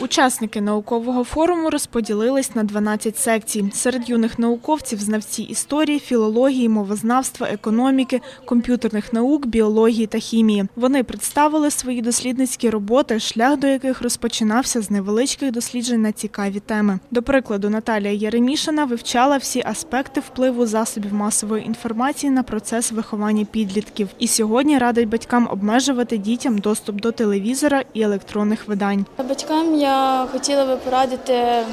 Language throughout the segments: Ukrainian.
Учасники наукового форуму розподілились на 12 секцій. Серед юних науковців знавці історії, філології, мовознавства, економіки, комп'ютерних наук, біології та хімії. Вони представили свої дослідницькі роботи, шлях до яких розпочинався з невеличких досліджень на цікаві теми. До прикладу, Наталія Єремішина вивчала всі аспекти впливу засобів масової інформації на процес виховання підлітків. І сьогодні радить батькам обмежувати дітям доступ до телевізора і електронних видань. Батькам я хотіла би порадити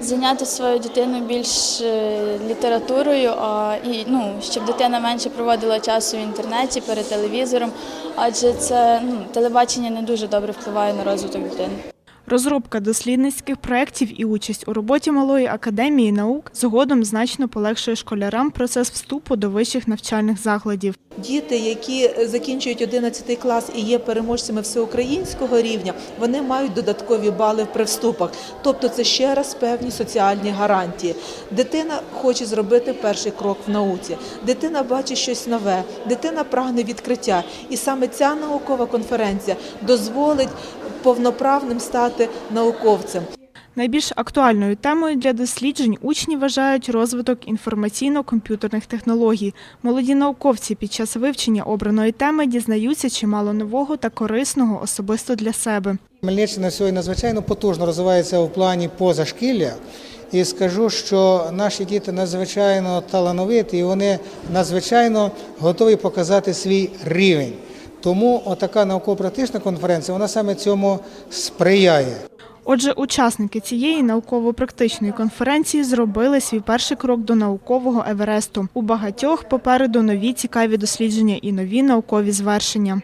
зайняти свою дитину більш е, літературою, а і ну щоб дитина менше проводила часу в інтернеті перед телевізором, адже це ну, телебачення не дуже добре впливає на розвиток дитини. Розробка дослідницьких проєктів і участь у роботі малої академії наук згодом значно полегшує школярам процес вступу до вищих навчальних закладів. Діти, які закінчують 11 клас і є переможцями всеукраїнського рівня, вони мають додаткові бали при вступах. Тобто це ще раз певні соціальні гарантії. Дитина хоче зробити перший крок в науці. Дитина бачить щось нове, дитина прагне відкриття. І саме ця наукова конференція дозволить повноправним стати науковцем. Найбільш актуальною темою для досліджень учні вважають розвиток інформаційно-комп'ютерних технологій. Молоді науковці під час вивчення обраної теми дізнаються чимало нового та корисного особисто для себе. Хмельниччина сьогодні надзвичайно потужно розвивається у плані позашкілля. І скажу, що наші діти надзвичайно талановиті, і вони надзвичайно готові показати свій рівень. Тому отака науково-практична конференція вона саме цьому сприяє. Отже, учасники цієї науково-практичної конференції зробили свій перший крок до наукового Евересту. У багатьох попереду нові цікаві дослідження і нові наукові звершення.